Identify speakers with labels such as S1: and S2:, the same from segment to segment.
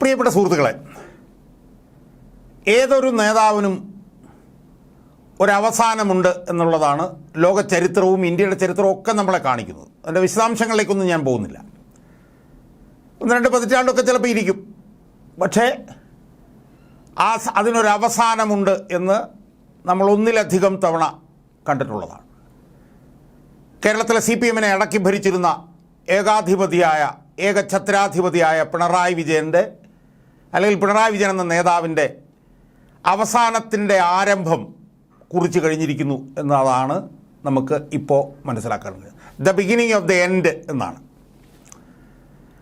S1: പ്രിയപ്പെട്ട സുഹൃത്തുക്കളെ ഏതൊരു നേതാവിനും ഒരവസാനമുണ്ട് എന്നുള്ളതാണ് ലോക ചരിത്രവും ഇന്ത്യയുടെ ചരിത്രവും ഒക്കെ നമ്മളെ കാണിക്കുന്നത് അതിൻ്റെ വിശദാംശങ്ങളിലേക്കൊന്നും ഞാൻ പോകുന്നില്ല ഒന്ന് രണ്ട് പതിറ്റാണ്ടൊക്കെ ചിലപ്പോൾ ഇരിക്കും പക്ഷേ ആ അതിനൊരവസാനമുണ്ട് എന്ന് നമ്മൾ ഒന്നിലധികം തവണ കണ്ടിട്ടുള്ളതാണ് കേരളത്തിലെ സി പി എമ്മിനെ അടക്കി ഭരിച്ചിരുന്ന ഏകാധിപതിയായ ഏകഛത്രാധിപതിയായ പിണറായി വിജയൻ്റെ അല്ലെങ്കിൽ പിണറായി വിജയൻ എന്ന നേതാവിൻ്റെ അവസാനത്തിൻ്റെ ആരംഭം കുറിച്ച് കഴിഞ്ഞിരിക്കുന്നു എന്നതാണ് നമുക്ക് ഇപ്പോൾ മനസ്സിലാക്കാൻ the beginning of the end എന്നാണ്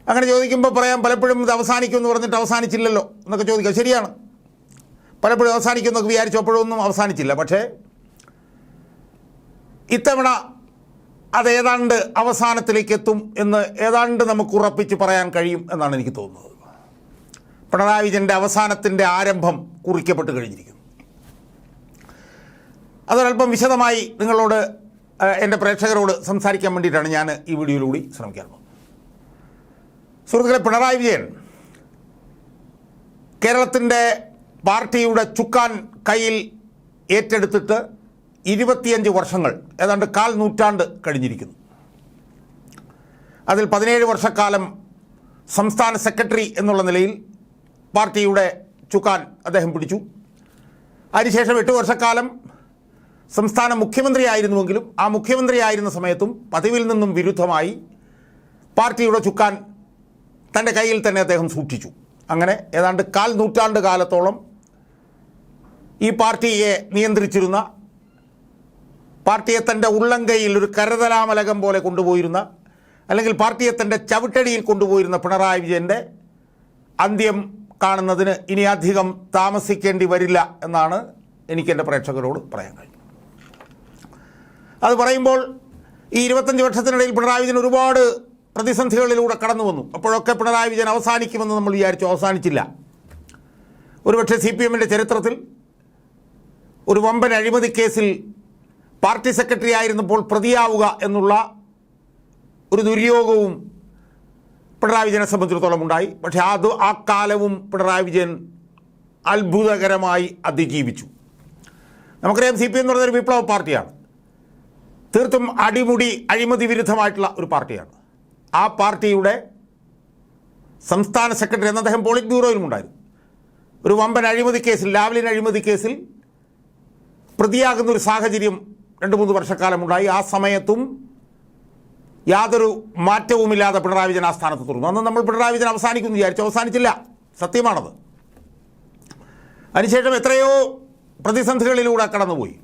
S1: അങ്ങനെ ചോദിക്കുമ്പോൾ പറയാം പലപ്പോഴും ഇത് അവസാനിക്കും എന്ന് പറഞ്ഞിട്ട് അവസാനിച്ചില്ലല്ലോ എന്നൊക്കെ ചോദിക്കാം ശരിയാണ് പലപ്പോഴും അവസാനിക്കും എന്നൊക്കെ വിചാരിച്ചു അവസാനിച്ചില്ല പക്ഷേ ഇത്തവണ അത് ഏതാണ്ട് അവസാനത്തിലേക്ക് എത്തും എന്ന് ഏതാണ്ട് നമുക്ക് ഉറപ്പിച്ച് പറയാൻ കഴിയും എന്നാണ് എനിക്ക് തോന്നുന്നത് പിണറായി വിജയൻ്റെ അവസാനത്തിൻ്റെ ആരംഭം കുറിക്കപ്പെട്ട് കഴിഞ്ഞിരിക്കുന്നു അതൊരല്പം വിശദമായി നിങ്ങളോട് എൻ്റെ പ്രേക്ഷകരോട് സംസാരിക്കാൻ വേണ്ടിയിട്ടാണ് ഞാൻ ഈ വീഡിയോയിലൂടെ ശ്രമിക്കുന്നത് സുഹൃത്തുക്കളെ പിണറായി വിജയൻ കേരളത്തിൻ്റെ പാർട്ടിയുടെ ചുക്കാൻ കയ്യിൽ ഏറ്റെടുത്തിട്ട് ഇരുപത്തിയഞ്ച് വർഷങ്ങൾ ഏതാണ്ട് കാൽ നൂറ്റാണ്ട് കഴിഞ്ഞിരിക്കുന്നു അതിൽ പതിനേഴ് വർഷക്കാലം സംസ്ഥാന സെക്രട്ടറി എന്നുള്ള നിലയിൽ പാർട്ടിയുടെ ചുക്കാൻ അദ്ദേഹം പിടിച്ചു അതിനുശേഷം എട്ട് വർഷക്കാലം സംസ്ഥാന മുഖ്യമന്ത്രിയായിരുന്നുവെങ്കിലും ആ മുഖ്യമന്ത്രിയായിരുന്ന സമയത്തും പതിവിൽ നിന്നും വിരുദ്ധമായി പാർട്ടിയുടെ ചുക്കാൻ തൻ്റെ കയ്യിൽ തന്നെ അദ്ദേഹം സൂക്ഷിച്ചു അങ്ങനെ ഏതാണ്ട് കാൽ നൂറ്റാണ്ട് കാലത്തോളം ഈ പാർട്ടിയെ നിയന്ത്രിച്ചിരുന്ന പാർട്ടിയെ തൻ്റെ ഉള്ളങ്കയിൽ ഒരു കരതലാമലകം പോലെ കൊണ്ടുപോയിരുന്ന അല്ലെങ്കിൽ പാർട്ടിയെ തൻ്റെ ചവിട്ടടിയിൽ കൊണ്ടുപോയിരുന്ന പിണറായി വിജയൻ്റെ അന്ത്യം കാണുന്നതിന് ഇനി അധികം താമസിക്കേണ്ടി വരില്ല എന്നാണ് എനിക്കെൻ്റെ പ്രേക്ഷകരോട് പറയാൻ കഴിയും അത് പറയുമ്പോൾ ഈ ഇരുപത്തഞ്ച് വർഷത്തിനിടയിൽ പിണറായി വിജയൻ ഒരുപാട് പ്രതിസന്ധികളിലൂടെ കടന്നു വന്നു അപ്പോഴൊക്കെ പിണറായി വിജയൻ അവസാനിക്കുമെന്ന് നമ്മൾ വിചാരിച്ചു അവസാനിച്ചില്ല ഒരുപക്ഷെ സി പി എമ്മിൻ്റെ ചരിത്രത്തിൽ ഒരു വമ്പൻ അഴിമതി കേസിൽ പാർട്ടി സെക്രട്ടറി ആയിരുന്നപ്പോൾ പ്രതിയാവുക എന്നുള്ള ഒരു ദുര്യോഗവും പിണറായി വിജയനെ സംബന്ധിച്ചിടത്തോളം ഉണ്ടായി പക്ഷേ അത് ആ കാലവും പിണറായി വിജയൻ അത്ഭുതകരമായി അതിജീവിച്ചു നമുക്കറിയാം സി പി എന്ന് പറയുന്നൊരു വിപ്ലവ പാർട്ടിയാണ് തീർത്തും അടിമുടി അഴിമതി വിരുദ്ധമായിട്ടുള്ള ഒരു പാർട്ടിയാണ് ആ പാർട്ടിയുടെ സംസ്ഥാന സെക്രട്ടറി എന്ന് അദ്ദേഹം പോളിറ്റ് ബ്യൂറോയിലുമുണ്ടായിരുന്നു ഒരു വമ്പൻ അഴിമതി കേസിൽ ലാവ്ലിൻ അഴിമതി കേസിൽ പ്രതിയാകുന്ന ഒരു സാഹചര്യം രണ്ട് മൂന്ന് വർഷക്കാലമുണ്ടായി ആ സമയത്തും യാതൊരു മാറ്റവുമില്ലാതെ പിണറായി വിജയൻ ആ സ്ഥാനത്ത് തുറന്നു അന്ന് നമ്മൾ പിണറായി വിജയൻ അവസാനിക്കുമെന്ന് വിചാരിച്ചു അവസാനിച്ചില്ല സത്യമാണത് അതിനുശേഷം എത്രയോ പ്രതിസന്ധികളിലൂടെ കടന്നുപോയി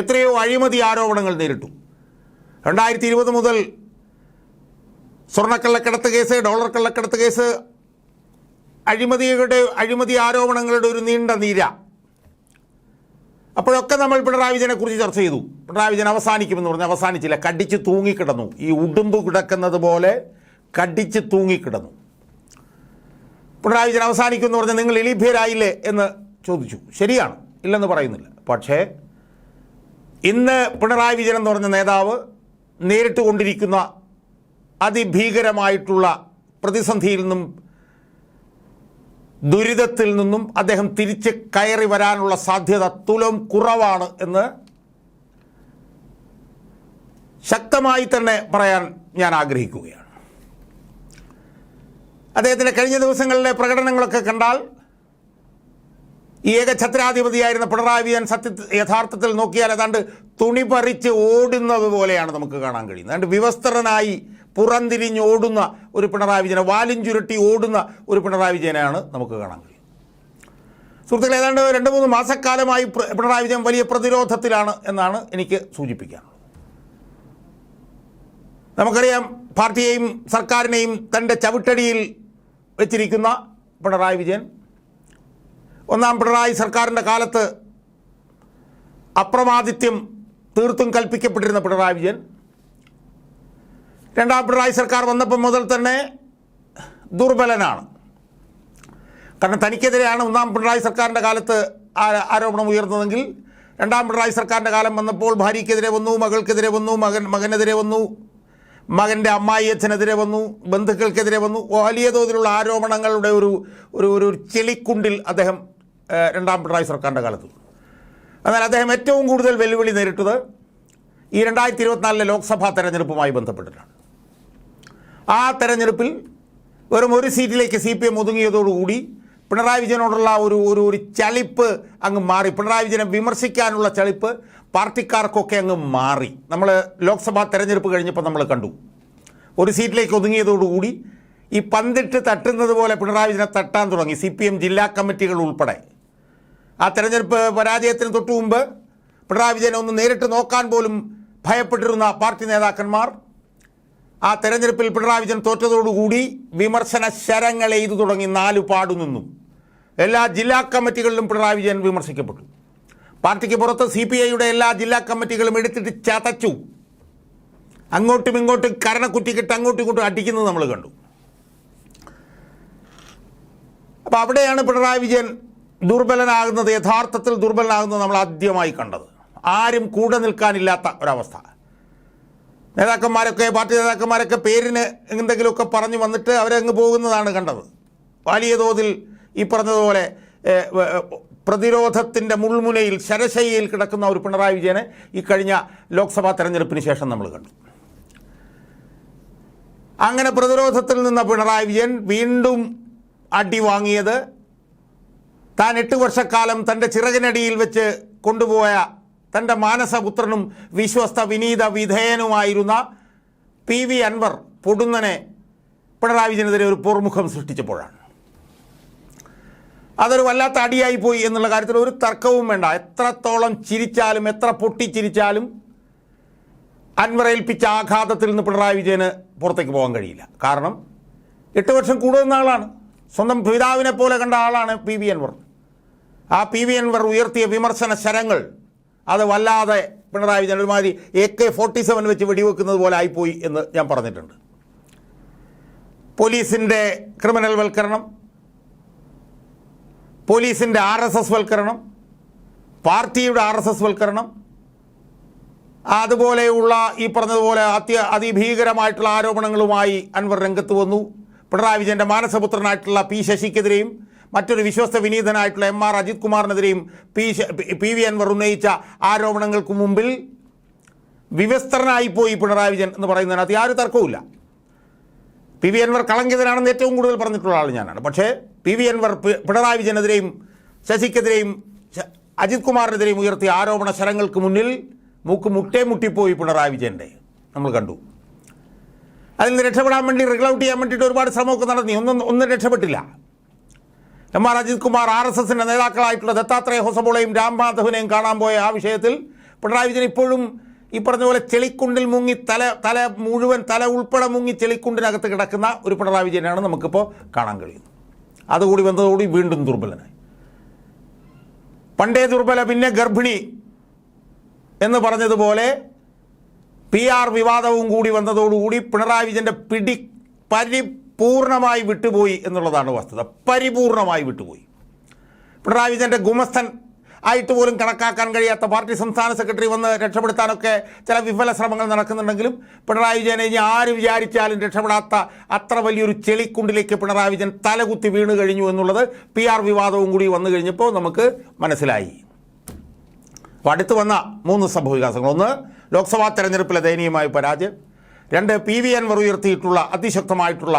S1: എത്രയോ അഴിമതി ആരോപണങ്ങൾ നേരിട്ടു രണ്ടായിരത്തി ഇരുപത് മുതൽ സ്വർണ്ണക്കള്ളക്കടത്ത് കേസ് ഡോളർ കള്ളക്കടത്ത് കേസ് അഴിമതിയുടെ അഴിമതി ആരോപണങ്ങളുടെ ഒരു നീണ്ട നീരാ അപ്പോഴൊക്കെ നമ്മൾ പിണറായി വിജയനെ കുറിച്ച് ചർച്ച ചെയ്തു പിണറായി വിജയൻ അവസാനിക്കുമെന്ന് പറഞ്ഞു അവസാനിച്ചില്ല കടിച്ച് തൂങ്ങിക്കിടന്നു ഈ ഉടുമ്പ് കിടക്കുന്നത് പോലെ കടിച്ച് തൂങ്ങിക്കിടന്നു പിണറായി വിജയൻ അവസാനിക്കുമെന്ന് പറഞ്ഞാൽ നിങ്ങൾ എളിഭ്യരായില്ലേ എന്ന് ചോദിച്ചു ശരിയാണ് ഇല്ലെന്ന് പറയുന്നില്ല പക്ഷേ ഇന്ന് പിണറായി വിജയൻ എന്ന് പറഞ്ഞ നേതാവ് നേരിട്ട് കൊണ്ടിരിക്കുന്ന അതിഭീകരമായിട്ടുള്ള പ്രതിസന്ധിയിൽ നിന്നും ദുരിതത്തിൽ നിന്നും അദ്ദേഹം തിരിച്ച് കയറി വരാനുള്ള സാധ്യത തുലം കുറവാണ് എന്ന് ശക്തമായി തന്നെ പറയാൻ ഞാൻ ആഗ്രഹിക്കുകയാണ് അദ്ദേഹത്തിൻ്റെ കഴിഞ്ഞ ദിവസങ്ങളിലെ പ്രകടനങ്ങളൊക്കെ കണ്ടാൽ ഏകഛത്രാധിപതിയായിരുന്ന പിണറായി വിജയൻ സത്യ യഥാർത്ഥത്തിൽ നോക്കിയാൽ ഏതാണ്ട് തുണി പറിച്ച് ഓടുന്നത് പോലെയാണ് നമുക്ക് കാണാൻ കഴിയുന്നത് അതുകൊണ്ട് വിവസ്ത്രനായി ഓടുന്ന ഒരു പിണറായി വിജയനെ വാലും ചുരുട്ടി ഓടുന്ന ഒരു പിണറായി വിജയനാണ് നമുക്ക് കാണാൻ കഴിയും സുഹൃത്തുക്കളെ ഏതാണ്ട് രണ്ട് മൂന്ന് മാസക്കാലമായി പിണറായി വിജയൻ വലിയ പ്രതിരോധത്തിലാണ് എന്നാണ് എനിക്ക് സൂചിപ്പിക്കാനുള്ളത് നമുക്കറിയാം പാർട്ടിയെയും സർക്കാരിനെയും തൻ്റെ ചവിട്ടടിയിൽ വെച്ചിരിക്കുന്ന പിണറായി വിജയൻ ഒന്നാം പിണറായി സർക്കാരിൻ്റെ കാലത്ത് അപ്രമാദിത്യം തീർത്തും കൽപ്പിക്കപ്പെട്ടിരുന്ന പിണറായി വിജയൻ രണ്ടാം പിണറായി സർക്കാർ വന്നപ്പോൾ മുതൽ തന്നെ ദുർബലനാണ് കാരണം തനിക്കെതിരെയാണ് ഒന്നാം പിണറായി സർക്കാരിൻ്റെ കാലത്ത് ആരോപണം ഉയർന്നതെങ്കിൽ രണ്ടാം പിണറായി സർക്കാരിൻ്റെ കാലം വന്നപ്പോൾ ഭാര്യയ്ക്കെതിരെ വന്നു മകൾക്കെതിരെ വന്നു മകൻ മകനെതിരെ വന്നു മകൻ്റെ അച്ഛനെതിരെ വന്നു ബന്ധുക്കൾക്കെതിരെ വന്നു വലിയ തോതിലുള്ള ആരോപണങ്ങളുടെ ഒരു ഒരു ഒരു ചെളിക്കുണ്ടിൽ അദ്ദേഹം രണ്ടാം പിണറായി സർക്കാരിൻ്റെ കാലത്ത് എന്നാൽ അദ്ദേഹം ഏറ്റവും കൂടുതൽ വെല്ലുവിളി നേരിട്ടത് ഈ രണ്ടായിരത്തി ഇരുപത്തിനാലിലെ ലോക്സഭാ തെരഞ്ഞെടുപ്പുമായി ബന്ധപ്പെട്ടിട്ടാണ് ആ തെരഞ്ഞെടുപ്പിൽ വെറും ഒരു സീറ്റിലേക്ക് സി പി എം ഒതുങ്ങിയതോടുകൂടി പിണറായി വിജയനോടുള്ള ഒരു ഒരു ഒരു ചളിപ്പ് അങ്ങ് മാറി പിണറായി വിജയനെ വിമർശിക്കാനുള്ള ചളിപ്പ് പാർട്ടിക്കാർക്കൊക്കെ അങ്ങ് മാറി നമ്മൾ ലോക്സഭാ തെരഞ്ഞെടുപ്പ് കഴിഞ്ഞപ്പോൾ നമ്മൾ കണ്ടു ഒരു സീറ്റിലേക്ക് ഒതുങ്ങിയതോടുകൂടി ഈ പന്തിട്ട് തട്ടുന്നത് പോലെ പിണറായി വിജയനെ തട്ടാൻ തുടങ്ങി സി പി എം ജില്ലാ കമ്മിറ്റികൾ ഉൾപ്പെടെ ആ തെരഞ്ഞെടുപ്പ് പരാജയത്തിന് തൊട്ടു മുമ്പ് പിണറായി വിജയനെ ഒന്ന് നേരിട്ട് നോക്കാൻ പോലും ഭയപ്പെട്ടിരുന്ന പാർട്ടി നേതാക്കന്മാർ ആ തെരഞ്ഞെടുപ്പിൽ പിണറായി വിജയൻ തോറ്റതോടുകൂടി വിമർശന ശരങ്ങൾ എയ്തു തുടങ്ങി നാലു പാടുനിന്നും എല്ലാ ജില്ലാ കമ്മിറ്റികളിലും പിണറായി വിജയൻ വിമർശിക്കപ്പെട്ടു പാർട്ടിക്ക് പുറത്ത് സി പി ഐയുടെ എല്ലാ ജില്ലാ കമ്മിറ്റികളും എടുത്തിട്ട് ചതച്ചു അങ്ങോട്ടും ഇങ്ങോട്ടും കരണക്കുറ്റിക്കിട്ട് അങ്ങോട്ടും ഇങ്ങോട്ടും അടിക്കുന്നത് നമ്മൾ കണ്ടു അപ്പോൾ അവിടെയാണ് പിണറായി വിജയൻ ദുർബലനാകുന്നത് യഥാർത്ഥത്തിൽ ദുർബലനാകുന്നത് നമ്മൾ ആദ്യമായി കണ്ടത് ആരും കൂടെ നിൽക്കാനില്ലാത്ത ഒരവസ്ഥ നേതാക്കന്മാരൊക്കെ പാർട്ടി നേതാക്കന്മാരൊക്കെ പേരിന് എന്തെങ്കിലുമൊക്കെ പറഞ്ഞു വന്നിട്ട് അവരങ്ങ് പോകുന്നതാണ് കണ്ടത് വലിയ തോതിൽ ഈ പറഞ്ഞതുപോലെ പ്രതിരോധത്തിൻ്റെ മുൾമുനയിൽ ശരശയിൽ കിടക്കുന്ന ഒരു പിണറായി വിജയനെ ഈ കഴിഞ്ഞ ലോക്സഭാ തെരഞ്ഞെടുപ്പിന് ശേഷം നമ്മൾ കണ്ടു അങ്ങനെ പ്രതിരോധത്തിൽ നിന്ന പിണറായി വിജയൻ വീണ്ടും അടി വാങ്ങിയത് താൻ എട്ട് വർഷക്കാലം തൻ്റെ ചിറകിനടിയിൽ വെച്ച് കൊണ്ടുപോയ തൻ്റെ മാനസപുത്രനും വിശ്വസ്ത വിനീത വിധേയനുമായിരുന്ന പി വി അൻവർ പൊടുന്നനെ പിണറായി വിജയനെതിരെ ഒരു പുറമുഖം സൃഷ്ടിച്ചപ്പോഴാണ് അതൊരു വല്ലാത്ത അടിയായിപ്പോയി എന്നുള്ള കാര്യത്തിൽ ഒരു തർക്കവും വേണ്ട എത്രത്തോളം ചിരിച്ചാലും എത്ര പൊട്ടിച്ചിരിച്ചാലും അൻവറേൽപ്പിച്ച ആഘാതത്തിൽ നിന്ന് പിണറായി വിജയന് പുറത്തേക്ക് പോകാൻ കഴിയില്ല കാരണം എട്ട് വർഷം കൂടുതൽ ആളാണ് സ്വന്തം പിതാവിനെ പോലെ കണ്ട ആളാണ് പി വി അൻവർ ആ പി വി അൻവർ ഉയർത്തിയ വിമർശന ശരങ്ങൾ അത് വല്ലാതെ പിണറായി വിജയൻ ഒരുമാതിരി എ കെ ഫോർട്ടി സെവൻ വെച്ച് വെടിവെക്കുന്നത് പോലെ ആയിപ്പോയി എന്ന് ഞാൻ പറഞ്ഞിട്ടുണ്ട് പോലീസിൻ്റെ ക്രിമിനൽ വൽക്കരണം പോലീസിൻ്റെ ആർ എസ് എസ് വൽക്കരണം പാർട്ടിയുടെ ആർ എസ് എസ് വൽക്കരണം അതുപോലെയുള്ള ഈ പറഞ്ഞതുപോലെ അത്യ അതിഭീകരമായിട്ടുള്ള ആരോപണങ്ങളുമായി അൻവർ രംഗത്ത് വന്നു പിണറായി വിജയൻ്റെ മാനസപുത്രനായിട്ടുള്ള പി ശശിക്കെതിരെയും മറ്റൊരു വിശ്വസ്ത വിനീതനായിട്ടുള്ള എം ആർ അജിത് കുമാറിനെതിരെയും പി വി അൻവർ ഉന്നയിച്ച ആരോപണങ്ങൾക്ക് മുമ്പിൽ വിവസ്ത്രനായിപ്പോയി പിണറായി വിജയൻ എന്ന് പറയുന്നതിനകത്ത് യാതൊരു തർക്കവുമില്ല പി വി അൻവർ കളങ്കിതനാണെന്ന് ഏറ്റവും കൂടുതൽ പറഞ്ഞിട്ടുള്ള ആൾ ഞാനാണ് പക്ഷേ പി വി അൻവർ പിണറായി വിജയനെതിരെയും ശശിക്കെതിരെയും അജിത് കുമാറിനെതിരെയും ഉയർത്തിയ ആരോപണ ശരങ്ങൾക്ക് മുന്നിൽ മൂക്ക് മുട്ടേ മുട്ടിപ്പോയി പിണറായി വിജയൻ്റെ നമ്മൾ കണ്ടു അതിൽ നിന്ന് രക്ഷപ്പെടാൻ വേണ്ടി റിഗൾ ചെയ്യാൻ വേണ്ടിയിട്ട് ഒരുപാട് ശ്രമമൊക്കെ നടന്നി ഒന്നും ഒന്നും രക്ഷപ്പെട്ടില്ല M R Ajith Kumar R S എസിൻ്റെ നേതാക്കളായിട്ടുള്ള ദത്താത്രേയ ഹൊസബോളയും രാംമാധവനെയും കാണാൻ പോയ ആ വിഷയത്തിൽ പിണറായി വിജയൻ ഇപ്പോഴും ഈ പറഞ്ഞ പോലെ ചെളിക്കുണ്ടിൽ മുങ്ങി തല തല മുഴുവൻ തല ഉൾപ്പെടെ മുങ്ങി ചെളിക്കുണ്ടിനകത്ത് കിടക്കുന്ന ഒരു പിണറായി വിജയനാണ് നമുക്കിപ്പോൾ കാണാൻ കഴിയുന്നത് അതുകൂടി വന്നതോടുകൂടി വീണ്ടും ദുർബലനായി പണ്ടേ ദുർബല പിന്നെ ഗർഭിണി എന്ന് പറഞ്ഞതുപോലെ പി ആർ വിവാദവും കൂടി വന്നതോടുകൂടി പിണറായി വിജയൻ്റെ പിടി പരി പൂർണ്ണമായി വിട്ടുപോയി എന്നുള്ളതാണ് വസ്തുത പരിപൂർണമായി വിട്ടുപോയി പിണറായി വിജയൻ്റെ ഗുമസ്ഥൻ ആയിട്ട് പോലും കണക്കാക്കാൻ കഴിയാത്ത പാർട്ടി സംസ്ഥാന സെക്രട്ടറി വന്ന് രക്ഷപ്പെടുത്താനൊക്കെ ചില വിഫല ശ്രമങ്ങൾ നടക്കുന്നുണ്ടെങ്കിലും പിണറായി വിജയനെ ഇനി ആര് വിചാരിച്ചാലും രക്ഷപ്പെടാത്ത അത്ര വലിയൊരു ചെളിക്കുണ്ടിലേക്ക് പിണറായി വിജയൻ തലകുത്തി വീണ് കഴിഞ്ഞു എന്നുള്ളത് പി ആർ വിവാദവും കൂടി വന്നു കഴിഞ്ഞപ്പോൾ നമുക്ക് മനസ്സിലായി അപ്പോൾ അടുത്ത് വന്ന മൂന്ന് സംഭവവികാസങ്ങൾ ഒന്ന് ലോക്സഭാ തെരഞ്ഞെടുപ്പിലെ ദയനീയമായ പരാജയം രണ്ട് പി വി അൻവർ ഉയർത്തിയിട്ടുള്ള അതിശക്തമായിട്ടുള്ള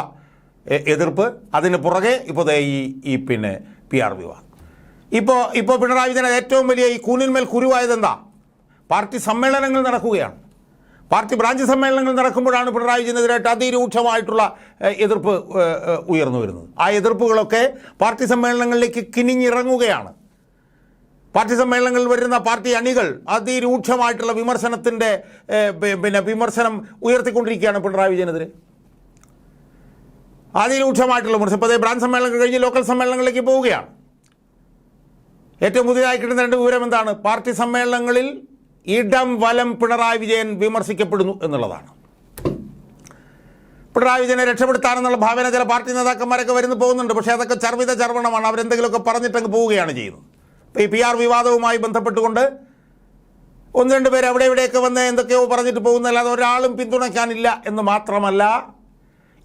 S1: എതിർപ്പ് അതിന് പുറകെ ഇപ്പോൾ ഈ ഈ പിന്നെ പി ആർ വാ ഇപ്പോൾ ഇപ്പോൾ പിണറായി വിജയൻ ഏറ്റവും വലിയ ഈ കൂനിന്മേൽ കുരുവായത് എന്താ പാർട്ടി സമ്മേളനങ്ങൾ നടക്കുകയാണ് പാർട്ടി ബ്രാഞ്ച് സമ്മേളനങ്ങൾ നടക്കുമ്പോഴാണ് പിണറായി വിജയനെതിരായിട്ട് അതിരൂക്ഷമായിട്ടുള്ള എതിർപ്പ് ഉയർന്നു വരുന്നത് ആ എതിർപ്പുകളൊക്കെ പാർട്ടി സമ്മേളനങ്ങളിലേക്ക് കിനിഞ്ഞിറങ്ങുകയാണ് പാർട്ടി സമ്മേളനങ്ങളിൽ വരുന്ന പാർട്ടി അണികൾ അതിരൂക്ഷമായിട്ടുള്ള വിമർശനത്തിൻ്റെ പിന്നെ വിമർശനം ഉയർത്തിക്കൊണ്ടിരിക്കുകയാണ് പിണറായി വിജയനെതിരെ അതിരൂക്ഷമായിട്ടുള്ള മുനിസിപ്പതേ ബ്രാഞ്ച് സമ്മേളനങ്ങൾ കഴിഞ്ഞ് ലോക്കൽ സമ്മേളനങ്ങളിലേക്ക് പോവുകയാണ് ഏറ്റവും പുതിയതായി കിട്ടുന്ന രണ്ട് വിവരം എന്താണ് പാർട്ടി സമ്മേളനങ്ങളിൽ ഇടം വലം പിണറായി വിജയൻ വിമർശിക്കപ്പെടുന്നു എന്നുള്ളതാണ് പിണറായി വിജയനെ രക്ഷപ്പെടുത്താനെന്നുള്ള ഭാവന ചില പാർട്ടി നേതാക്കന്മാരൊക്കെ വരുന്നു പോകുന്നുണ്ട് പക്ഷേ അതൊക്കെ ചർവിത ചർവണമാണ് അവരെന്തെങ്കിലുമൊക്കെ പറഞ്ഞിട്ടങ്ങ് പോവുകയാണ് ചെയ്യുന്നത് ഇപ്പോൾ ഈ പി ആർ വിവാദവുമായി ബന്ധപ്പെട്ടുകൊണ്ട് ഒന്ന് രണ്ട് പേര് അവിടെ ഇവിടെയൊക്കെ വന്ന് എന്തൊക്കെയോ പറഞ്ഞിട്ട് പോകുന്നല്ലാതെ ഒരാളും പിന്തുണയ്ക്കാനില്ല എന്ന് മാത്രമല്ല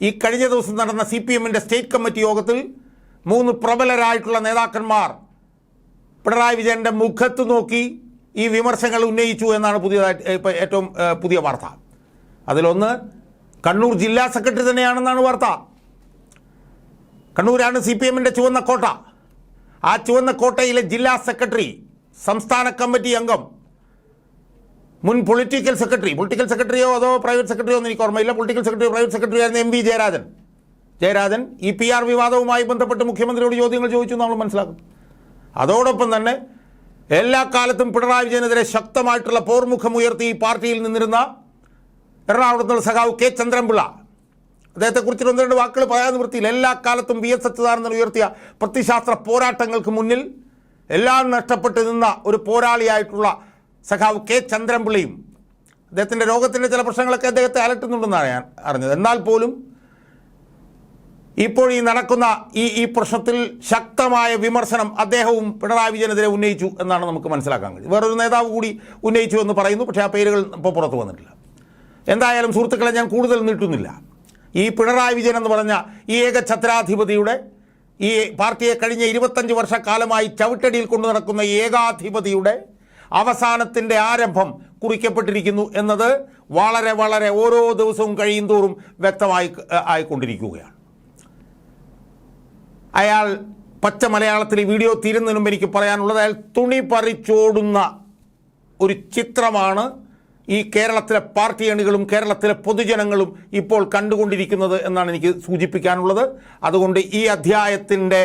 S1: ഈ കഴിഞ്ഞ ദിവസം നടന്ന സി പി എമ്മിൻ്റെ സ്റ്റേറ്റ് കമ്മിറ്റി യോഗത്തിൽ മൂന്ന് പ്രബലരായിട്ടുള്ള നേതാക്കന്മാർ പിണറായി വിജയൻ്റെ മുഖത്ത് നോക്കി ഈ വിമർശങ്ങൾ ഉന്നയിച്ചു എന്നാണ് പുതിയതായിട്ട് ഇപ്പോൾ ഏറ്റവും പുതിയ വാർത്ത അതിലൊന്ന് കണ്ണൂർ ജില്ലാ സെക്രട്ടറി തന്നെയാണെന്നാണ് വാർത്ത കണ്ണൂരാണ് സി പി എമ്മിൻ്റെ ചുവന്ന കോട്ട ആ ചുവന്ന കോട്ടയിലെ ജില്ലാ സെക്രട്ടറി സംസ്ഥാന കമ്മിറ്റി അംഗം മുൻ പൊളിറ്റിക്കൽ സെക്രട്ടറി പൊളിറ്റിക്കൽ സെക്രട്ടറിയോ അതോ പ്രൈവറ്റ് സെക്രട്ടറിയോ എന്ന് എനിക്ക് ഓർമ്മയില്ല പൊളിറ്റിക്കൽ സെക്രട്ടറി പ്രൈവറ്റ് സെക്രട്ടറി ആയിരുന്നു M V Jayarajan Jayarajan E P R വിവാദവുമായി ബന്ധപ്പെട്ട് മുഖ്യമന്ത്രിയോട് ചോദ്യങ്ങൾ ചോദിച്ചു നമ്മൾ മനസ്സിലാക്കും അതോടൊപ്പം തന്നെ എല്ലാ കാലത്തും പിണറായി വിജയനെതിരെ ശക്തമായിട്ടുള്ള പോർമുഖം ഉയർത്തി ഈ പാർട്ടിയിൽ നിന്നിരുന്ന എറണാകുളത്തുള്ള സഖാവ് കെ ചന്ദ്രൻപിള്ള അദ്ദേഹത്തെക്കുറിച്ച് ഒന്ന് രണ്ട് വാക്കുകൾ പറയാൻ നിവൃത്തിയിൽ എല്ലാ കാലത്തും വി എസ് സച്ചിദാനന്ദൻ ഉയർത്തിയ പ്രത്യശാസ്ത്ര പോരാട്ടങ്ങൾക്ക് മുന്നിൽ എല്ലാം നഷ്ടപ്പെട്ട് നിന്ന ഒരു പോരാളിയായിട്ടുള്ള സഖാവ് കെ ചന്ദ്രൻപിള്ളിയും അദ്ദേഹത്തിൻ്റെ രോഗത്തിൻ്റെ ചില പ്രശ്നങ്ങളൊക്കെ അദ്ദേഹത്തെ അലട്ടുന്നുണ്ടെന്നാണ് ഞാൻ അറിഞ്ഞത് എന്നാൽ പോലും ഇപ്പോൾ ഈ നടക്കുന്ന ഈ ഈ പ്രശ്നത്തിൽ ശക്തമായ വിമർശനം അദ്ദേഹവും പിണറായി വിജയനെതിരെ ഉന്നയിച്ചു എന്നാണ് നമുക്ക് മനസ്സിലാക്കാൻ കഴിയും വേറൊരു നേതാവ് കൂടി ഉന്നയിച്ചു എന്ന് പറയുന്നു പക്ഷേ ആ പേരുകൾ ഇപ്പോൾ പുറത്തു വന്നിട്ടില്ല എന്തായാലും സുഹൃത്തുക്കളെ ഞാൻ കൂടുതൽ നീട്ടുന്നില്ല ഈ പിണറായി വിജയൻ എന്ന് പറഞ്ഞ ഈ ഛത്രാധിപതിയുടെ ഈ പാർട്ടിയെ കഴിഞ്ഞ ഇരുപത്തഞ്ച് വർഷക്കാലമായി ചവിട്ടടിയിൽ കൊണ്ടു നടക്കുന്ന ഏകാധിപതിയുടെ അവസാനത്തിൻ്റെ ആരംഭം കുറിക്കപ്പെട്ടിരിക്കുന്നു എന്നത് വളരെ വളരെ ഓരോ ദിവസവും കഴിയും തോറും വ്യക്തമായി ആയിക്കൊണ്ടിരിക്കുകയാണ് അയാൾ പച്ച മലയാളത്തിൽ വീഡിയോ തീരുന്നതിനും എനിക്ക് പറയാനുള്ളത് അയാൾ തുണി പറിച്ചോടുന്ന ഒരു ചിത്രമാണ് ഈ കേരളത്തിലെ പാർട്ടി അണികളും കേരളത്തിലെ പൊതുജനങ്ങളും ഇപ്പോൾ കണ്ടുകൊണ്ടിരിക്കുന്നത് എന്നാണ് എനിക്ക് സൂചിപ്പിക്കാനുള്ളത് അതുകൊണ്ട് ഈ അധ്യായത്തിൻ്റെ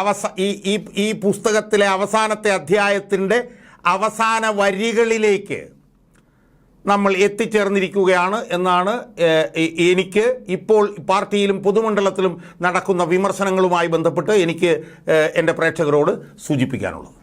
S1: അവസ ഈ ഈ പുസ്തകത്തിലെ അവസാനത്തെ അധ്യായത്തിൻ്റെ അവസാന വരികളിലേക്ക് നമ്മൾ എത്തിച്ചേർന്നിരിക്കുകയാണ് എന്നാണ് എനിക്ക് ഇപ്പോൾ പാർട്ടിയിലും പൊതുമണ്ഡലത്തിലും നടക്കുന്ന വിമർശനങ്ങളുമായി ബന്ധപ്പെട്ട് എനിക്ക് എൻ്റെ പ്രേക്ഷകരോട് സൂചിപ്പിക്കാനുള്ളത്